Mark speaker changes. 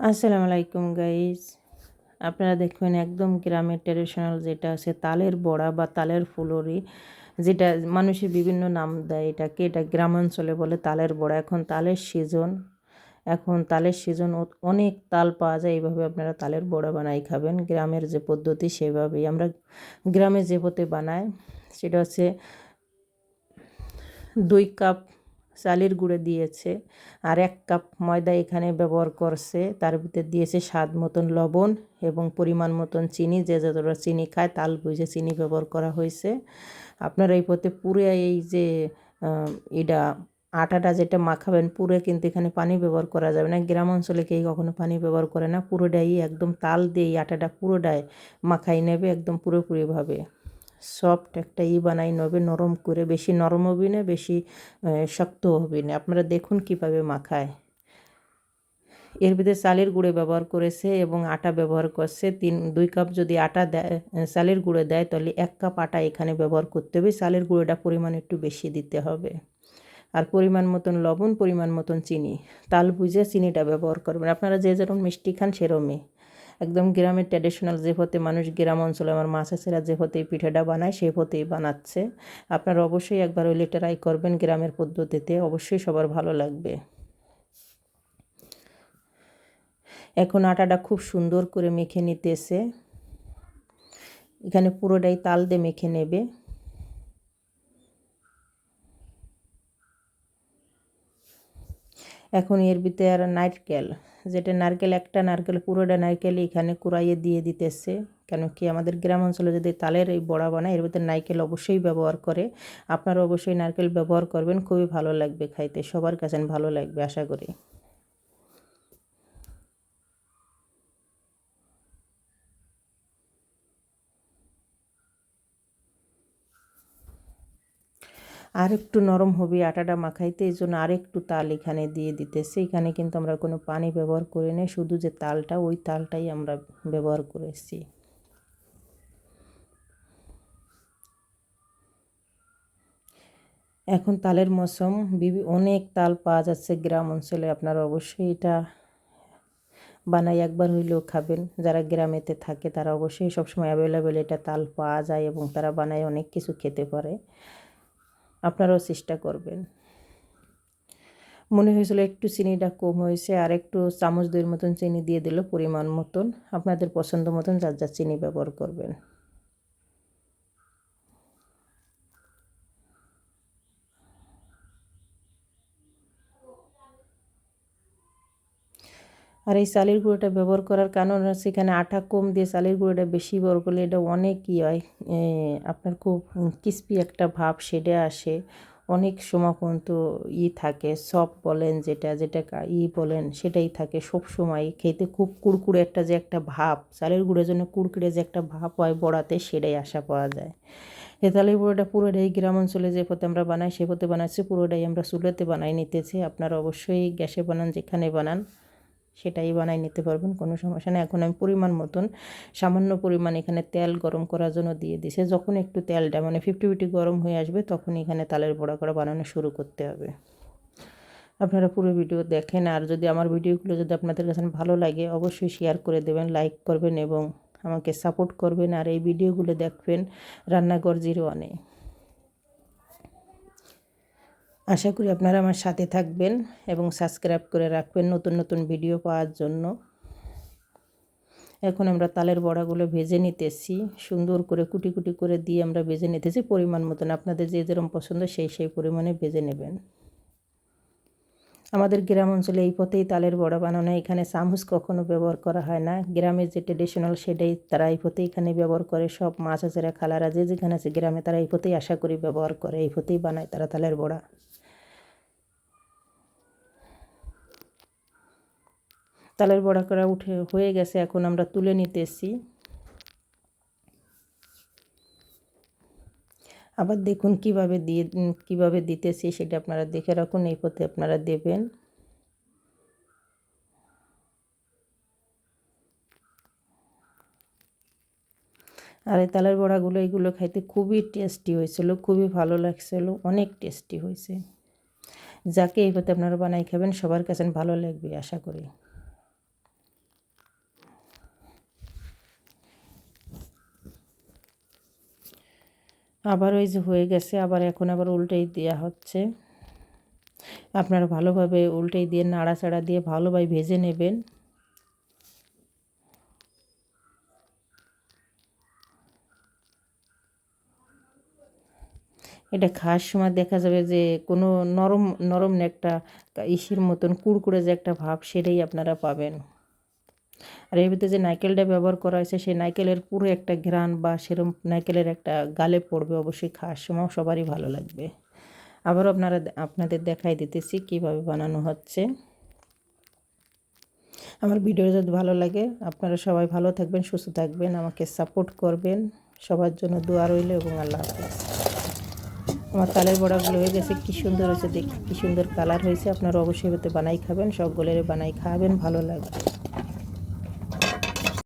Speaker 1: আসসালামু আলাইকুম গাইজ আপনারা দেখবেন একদম গ্রামের ট্র্যাডিশনাল যেটা আছে, তালের বড়া বা তালের ফুলরি, যেটা মানুষের বিভিন্ন নাম দেয় এটাকে, এটা গ্রামাঞ্চলে বলে তালের বড়া। এখন তালের সিজন এখন তালের সিজন অনেক তাল পাওয়া যায়, এইভাবে আপনারা তালের বড়া বানাই খাবেন। গ্রামের যে পদ্ধতি, সেভাবেই আমরা গ্রামে যে পথে বানাই, সেটা হচ্ছে দুই কাপ চালের গুঁড়ো দিয়েছে। আর এক কাপ ময়দা এখানে ব্যবহার করছে। তার ভিতরে দিয়েছে স্বাদ মতন লবণ এবং পরিমাণ মতন চিনি। যে যতটা চিনি খায় তাল বুঝে চিনি ব্যবহার করা হয়েছে। আপনারা এই পথে পুরে এই যে এটা আটাটা যেটা মাখাবেন, পুরে কিন্তু এখানে পানি ব্যবহার করা যাবে না। গ্রাম অঞ্চলে কেউ কখনো পানি ব্যবহার করে না। পুরোটাই একদম তাল দিয়ে আটাটা পুরোটাই মাখাই নেবে একদম পুরোপুরিভাবে। সফট একটা ই বানাই নেবে, নরম করে। বেশি নরম হবি না, বেশি শক্ত হবি না। আপনারা দেখুন কীভাবে মাখায়। এর ভিতরে চালের গুঁড়ো ব্যবহার করেছে এবং আটা ব্যবহার করছে। তিন, দুই কাপ যদি আটা দেয় চালের গুঁড়ো দেয়, তাহলে এক কাপ আটা এখানে ব্যবহার করতে হবে। চালের গুঁড়োটা পরিমাণ একটু বেশি দিতে হবে। আর পরিমাণ মতন লবণ, পরিমাণ মতন চিনি। তাল বুঝে চিনিটা ব্যবহার করবেন। আপনারা যে যেরকম মিষ্টি খান সেরমই। একদম গ্রামের ট্র্যাডিশনাল যে পথে মানুষ গ্রাম অঞ্চলে, আমার মাছ আছেরা যে পথে পিঠাটা বানায় সেই পথেই বানাচ্ছে। আপনারা অবশ্যই একবার ওই ট্রাই করবেন গ্রামের পদ্ধতিতে, অবশ্যই সবার ভালো লাগবে। এখন আটাটা খুব সুন্দর করে মেখে নিতেছে। এখানে পুরোটাই তাল দিয়ে মেখে নেবে। এখন এর ভিতরে আর নারকেল। যেটা নারকেল, একটা নারকেল, পুরোটা নারকেল এখানে কুড়াইয়ে দিয়ে দিতেছে। কেন কি আমাদের গ্রাম অঞ্চলে যদি তালের এই বড়া বানায়, এর ভিতরে নারকেল অবশ্যই ব্যবহার করে। আপনারা অবশ্যই নারকেল ব্যবহার করবেন, খুবই ভালো লাগবে খাইতে, সবার কাছে ভালো লাগবে, আশা করি। আর একটু নরম হবে আটাটা মাখাইতে, এই জন্য আর একটু তাল এখানে দিয়ে দিতেছে। এখানে কিন্তু আমরা কোনো পানি ব্যবহার করি না শুধু যে তালটা, ওই তালটাই আমরা ব্যবহার করেছি। এখন তালের মৌসুম, বিভি অনেক তাল পাওয়া যাচ্ছে গ্রাম অঞ্চলে, আপনারা অবশ্যই এটা বানাই একবার হইলেও খাবেন। যারা গ্রামেতে থাকে, তারা অবশ্যই সবসময় অ্যাভেলেবেল এটা তাল পাওয়া যায় এবং তারা বানায় অনেক কিছু খেতে পারে। আপনারাও চেষ্টা করবেন। মনে হয়েছিল একটু চিনিটা কম হয়েছে, আর একটু চামচ দইয়ের মতন চিনি দিয়ে দিল পরিমাণ মতন, আপনাদের পছন্দ মতন যার যার চিনি ব্যবহার করবেন। আর এই চালের গুঁড়োটা ব্যবহার করার কারণ এখানে আটা কম দিয়ে চালের গুঁড়োটা বেশি ব্যবহার করলে এটা অনেক ই হয় আপনার খুব ক্রিস্পি একটা ভাব সেটা আসে। অনেক সময় পর্যন্ত ই থাকে সপ বলেন যেটা যেটা ই বলেন সেটাই থাকে সব সময়। খেতে খুব কুড়কুড়ে একটা যে একটা ভাব, চালের গুঁড়োর জন্য কুড়কুড়ে যে একটা ভাব হয় বড়াতে সেটাই আশা পাওয়া যায়। এ তালের পুরোটা পুরোটাই গ্রাম অঞ্চলে যে পথে আমরা বানাই সে পথে বানাচ্ছি, পুরোটাই আমরা চুলোতে বানাই নিতেছি। আপনারা অবশ্যই গ্যাসে বানান, যেখানে বানান। সেটাই বানাই নিতে পারবেন, কোনো সমস্যা নেই। এখন আমি পরিমাণ মতন, সামান্য পরিমাণ এখানে তেল গরম করার জন্য দিয়ে দিছে যখন একটু তেলটা মানে ফিফটি ফিফটি গরম হয়ে আসবে, তখন এখানে তালের বড়া করা বানানো শুরু করতে হবে। আপনারা পুরো ভিডিও দেখেন, আর যদি আমার ভিডিওগুলো যদি আপনাদের কাছে ভালো লাগে, অবশ্যই শেয়ার করে দেবেন লাইক করবেন এবং আমাকে সাপোর্ট করবেন। আর এই ভিডিওগুলো দেখবেন রান্নাঘর জিরো ওয়ানে আশা করি আপনারা আমার সাথে থাকবেন এবং সাবস্ক্রাইব করে রাখবেন নতুন নতুন ভিডিও পাওয়ার জন্য। এখন আমরা তালের বড়াগুলো ভেজে নিতেছি। সুন্দর করে কুটি কুটি করে দিয়ে আমরা ভেজে নিতেছি। পরিমাণ মতন আপনাদের যে যেরকম পছন্দ সেই সেই পরিমাণে ভেজে নেবেন। আমাদের গ্রাম অঞ্চলে এই পথেই তালের বড়া বানানো, এখানে চামচ কখনো ব্যবহার করা হয় না। গ্রামের যে ট্রেডিশনাল সেটাই তারা এই পথে এখানে ব্যবহার করে। সব মাছ আছেরা খালারা যে যেখানে আছে গ্রামে তারা এই পথেই আশা করি ব্যবহার করে। এই পথেই বানায় তারা তালের বড়া। তালের বড়া করা উঠে, হয়ে গেছে, এখন আমরা তুলে নিতেছি। আবার দেখুন কীভাবে দিয়ে কীভাবে দিতেছি সেটা আপনারা দেখে রাখুন, এই পথে আপনারা দেবেন। আর এই তালের বড়াগুলো, এগুলো খাইতে খুবই টেস্টি হয়েছিল, খুবই ভালো লাগছিল, অনেক টেস্টি হয়েছে। যাকে এই পথে আপনারা বানাই খাবেন, সবার কাছে ভালো লাগবে, আশা করি। আবার ওই যে হয়ে গেছে, আবার এখন আবার উল্টেই দেওয়া হচ্ছে। আপনারা ভালোভাবে উল্টেই দিয়ে নাড়াচাড়া দিয়ে ভালোভাবে ভেজে নেবেন। এটা খাওয়ার সময় দেখা যাবে যে কোনো নরম নরম একটা ইসের মতন কুড়কুড়ে যে একটা ভাব, সেটাই আপনারা পাবেন। আর এর ভিতরে যে নারকেলটা ব্যবহার করা হয়েছে, সেই নারকেলের পুরো একটা ঘ্রাণ বা সেরম নারকেলের একটা গালে পড়বে অবশ্যই খাওয়ার সময়, সবারই ভালো লাগবে। আবারও আপনারা আপনাদের দেখাই দিতেছি কীভাবে বানানো হচ্ছে। আমার ভিডিও যদি ভালো লাগে, আপনারা সবাই ভালো থাকবেন, সুস্থ থাকবেন, আমাকে সাপোর্ট করবেন। সবার জন্য দোয়া রইল এবং আল্লাহ হাফিজ। আমার তালের বড়াগুলো হয়ে গেছে, কী সুন্দর হয়েছে দেখি কী সুন্দর কালার হয়েছে। আপনারা অবশ্যই হতে বানাই খাবেন সবগুলোরে বানাই খাবেন, ভালো লাগবে।